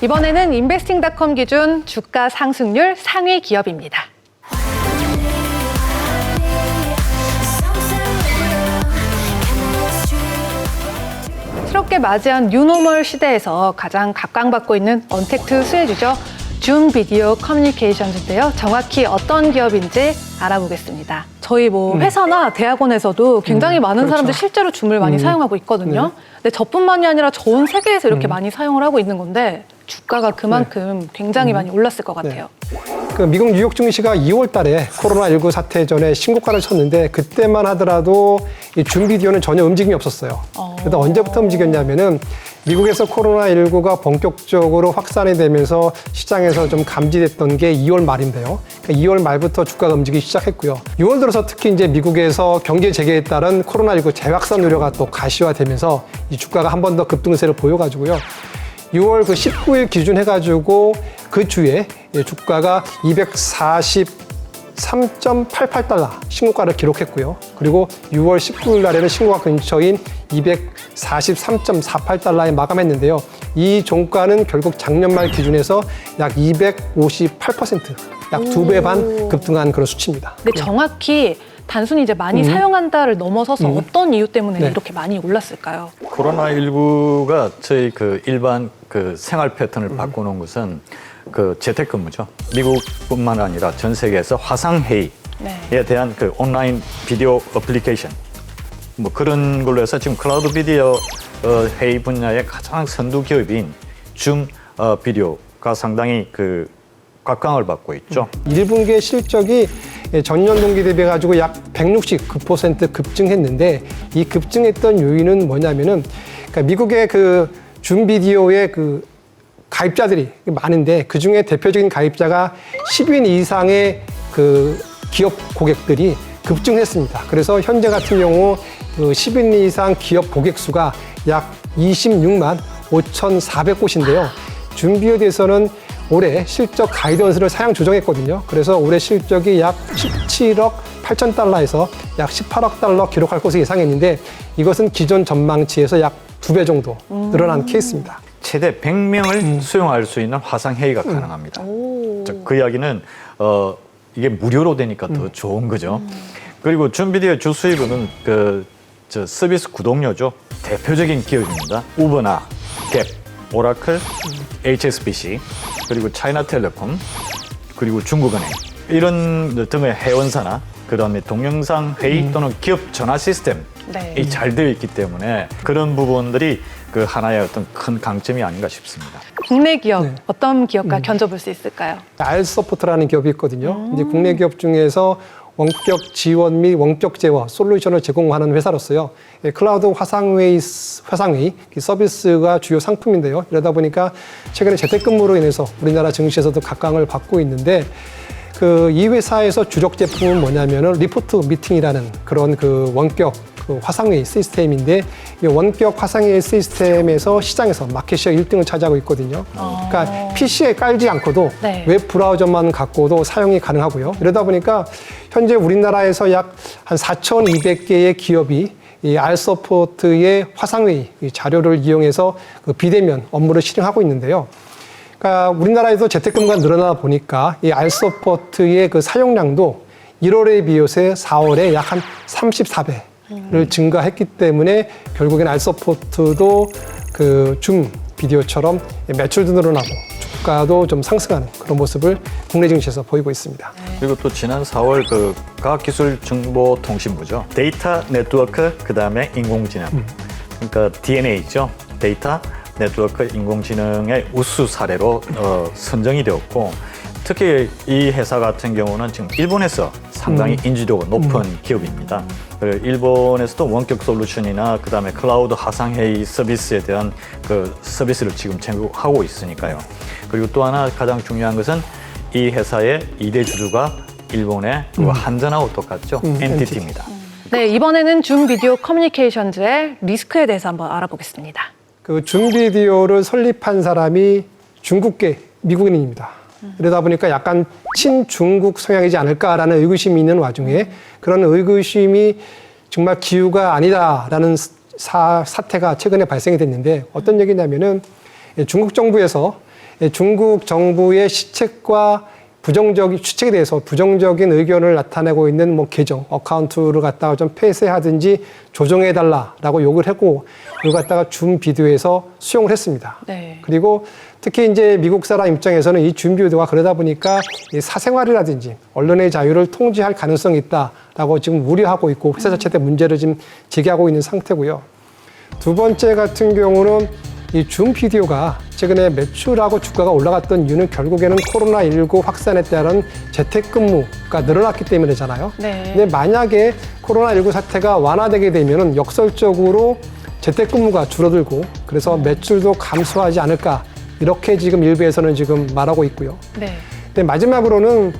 이번에는 인베스팅닷컴 기준 주가 상승률 상위 기업입니다. 새롭게 맞이한 뉴노멀 시대에서 가장 각광받고 있는 언택트 수혜주죠. 줌 비디오 커뮤니케이션즈인데요. 정확히 어떤 기업인지 알아보겠습니다. 저희 뭐 회사나 대학원에서도 굉장히 많은 그렇죠. 사람들 실제로 줌을 많이 음. 사용하고 있거든요. 근데 저뿐만이 아니라 전 세계에서 이렇게 많이 사용을 하고 있는 건데 주가가 그만큼 굉장히 많이 올랐을 것 같아요. 그 미국 뉴욕 증시가 2월 달에 코로나19 사태 전에 신고가를 쳤는데 그때만 하더라도 이 줌비디오는 전혀 움직임이 없었어요. 어. 그래서 언제부터 움직였냐면은 미국에서 코로나19가 본격적으로 확산이 되면서 시장에서 좀 감지됐던 게 2월 말인데요. 그러니까 2월 말부터 주가가 움직이기 시작했고요. 6월 들어서 특히 이제 미국에서 경제 재개에 따른 코로나19 재확산 우려가 또 가시화되면서 이 주가가 한 번 더 급등세를 보여가지고요. 6월 그 19일 기준 해가지고 그 주에 예, 주가가 243.88달러 신고가를 기록했고요. 그리고 6월 19일 날에는 신고가 근처인 243.48달러에 마감했는데요. 이 종가는 결국 작년 말 기준에서 약 258%, 약 두 배 반 급등한 그런 수치입니다. 근데 정확히 단순히 이제 많이 사용한다를 넘어서서 어떤 이유 때문에 네. 이렇게 많이 올랐을까요? 코로나 19가 저희 그 일반 그 생활 패턴을 바꾸는 것은 그 재택근무죠. 미국뿐만 아니라 전 세계에서 화상회의에 네. 대한 그 온라인 비디오 어플리케이션 뭐 그런 걸로 해서 지금 클라우드 비디오 어, 회의 분야의 가장 선두 기업인 줌 어, 비디오가 상당히 그 각광을 받고 있죠. 1분기의 실적이 전년 동기 대비 가지고 약 169% 급증했는데 이 급증했던 요인은 뭐냐면은 그러니까 미국의 그줌 비디오의 그 가입자들이 많은데 그 중에 대표적인 가입자가 10인 이상의 그 기업 고객들이 급증했습니다. 그래서 현재 같은 경우 그 10인 이상 기업 고객 수가 약 26만 5,400곳인데요. 준비에 대해서는 올해 실적 가이던스를 사양 조정했거든요. 그래서 올해 실적이 약 17억 8천 달러에서 약 18억 달러 기록할 것을 예상했는데 이것은 기존 전망치에서 약 두 배 정도 늘어난 케이스입니다. 최대 100명을 수용할 수 있는 화상 회의가 가능합니다. 즉, 그 이야기는 어 이게 무료로 되니까 더 좋은 거죠. 그리고 준비디오 주 수입은 그 저 서비스 구독료죠. 대표적인 기업입니다. 우버나 갭, 오라클, HSBC 그리고 차이나텔레콤 그리고 중국은행 이런 등의 회원사나 그다음에 동영상 회의 또는 기업 전화 시스템 네. 이잘 되어 있기 때문에 그런 부분들이 그 하나의 어떤 큰 강점이 아닌가 싶습니다. 국내 기업 네. 어떤 기업과 견줘볼 수 있을까요? 알 서포트라는 기업이 있거든요. 이제 국내 기업 중에서 원격 지원 및 원격 제어 솔루션을 제공하는 회사로서요. 예, 클라우드 화상회의, 화상회의 이 서비스가 주요 상품인데요. 이러다 보니까 최근에 재택근무로 인해서 우리나라 증시에서도 각광을 받고 있는데 그 이 회사에서 주력 제품은 뭐냐면은 리포트 미팅이라는 그런 그 원격 그 화상회의 시스템인데 이 원격 화상회의 시스템에서 시장에서 마켓시어 1등을 차지하고 있거든요. 그러니까 PC에 깔지 않고도 네. 웹 브라우저만 갖고도 사용이 가능하고요. 이러다 보니까 현재 우리나라에서 약 한 4,200개의 기업이 이 알서포트의 화상회의 이 자료를 이용해서 그 비대면 업무를 실행하고 있는데요. 그러니까 우리나라에도 재택근무가 늘어나다 보니까 이 알서포트의 그 사용량도 1월에 비해서 4월에 약 한 34배 를 증가했기 때문에 결국엔 알서포트도 그 줌 비디오처럼 매출도 늘어나고 주가도 좀 상승하는 그런 모습을 국내 증시에서 보이고 있습니다. 그리고 또 지난 4월 그 과학기술정보통신부죠. 데이터 네트워크 그다음에 인공지능. 그러니까 DNA죠. 데이터 네트워크 인공지능의 우수 사례로 어, 선정이 되었고 특히 이 회사 같은 경우는 지금 일본에서 상당히 인지도가 높은 기업입니다. 그리고 일본에서도 원격 솔루션이나 그 다음에 클라우드 화상회의 서비스에 대한 그 서비스를 지금 제공하고 있으니까요. 그리고 또 하나 가장 중요한 것은 이 회사의 이대 주주가 일본의 그 한전하고 똑같죠. 음, NTT입니다. 네, 이번에는 줌 비디오 커뮤니케이션즈의 리스크에 대해서 한번 알아보겠습니다. 그 줌비디오를 설립한 사람이 중국계 미국인입니다. 이러다 보니까 약간 친중국 성향이지 않을까라는 의구심이 있는 와중에 그런 의구심이 정말 기후가 아니다라는 사, 사태가 최근에 발생이 됐는데 어떤 얘기냐면은 중국 정부에서 예, 중국 정부의 시책과 부정적인 추측에 대해서 부정적인 의견을 나타내고 있는 뭐 계정 어카운트를 갖다가 좀 폐쇄하든지 조정해 달라라고 욕을 했고 이걸 갖다가 줌 비디오에서 수용을 했습니다. 네. 그리고 특히 이제 미국 사람 입장에서는 이줌 비디오가 그러다 보니까 이 사생활이라든지 언론의 자유를 통제할 가능성이 있다라고 지금 우려하고 있고 회사 자체 때 문제를 지금 제기하고 있는 상태고요. 두 번째 같은 경우는 이줌 비디오가 최근에 매출하고 주가가 올라갔던 이유는 결국에는 코로나19 확산에 따른 재택근무가 늘어났기 때문이잖아요. 네. 근데 만약에 코로나19 사태가 완화되게 되면은 역설적으로 재택근무가 줄어들고 그래서 매출도 감소하지 않을까 이렇게 지금 일부에서는 지금 말하고 있고요. 네. 근데 마지막으로는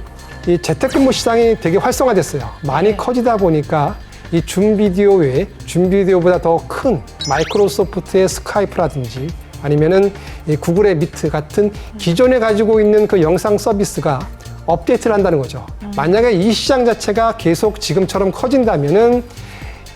이 재택근무 시장이 되게 활성화됐어요. 많이 네. 커지다 보니까 이 줌 비디오 외에 줌 비디오보다 더 큰 마이크로소프트의 스카이프라든지 아니면은 이 구글의 미트 같은 기존에 가지고 있는 그 영상 서비스가 업데이트를 한다는 거죠. 만약에 이 시장 자체가 계속 지금처럼 커진다면은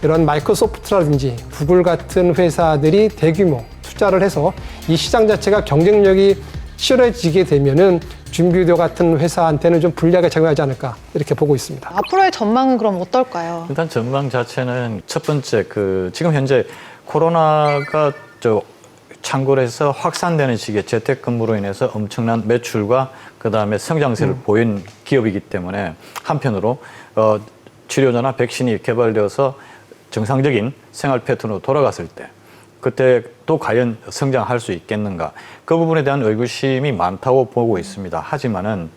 이런 마이크로소프트라든지 구글 같은 회사들이 대규모 투자를 해서 이 시장 자체가 경쟁력이 치열해지게 되면은 줌비디오 같은 회사한테는 좀 불리하게 작용하지 않을까 이렇게 보고 있습니다. 앞으로의 전망은 그럼 어떨까요? 일단 전망 자체는 첫 번째 그 지금 현재 코로나가 저 창궐 해서 확산되는 시기에 재택근무로 인해서 엄청난 매출과 그다음에 성장세를 보인 기업이기 때문에 한편으로 어 치료제나 백신이 개발되어서 정상적인 생활 패턴으로 돌아갔을 때 그때 또 과연 성장할 수 있겠는가 그 부분에 대한 의구심이 많다고 보고 있습니다. 하지만은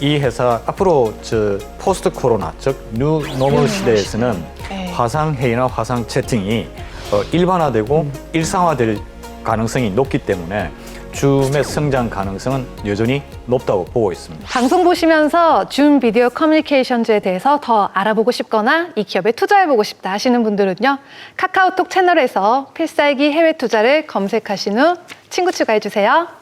이 회사 앞으로 저 포스트 코로나 즉뉴 노멀 시대에서는 네. 화상 회의나 화상 채팅이 어, 일반화되고 일상화될 가능성이 높기 때문에 줌의 성장 가능성은 여전히 높다고 보고 있습니다. 방송 보시면서 줌 비디오 커뮤니케이션즈에 대해서 더 알아보고 싶거나 이 기업에 투자해보고 싶다 하시는 분들은요. 카카오톡 채널에서 필살기 해외 투자를 검색하신 후 친구 추가해주세요.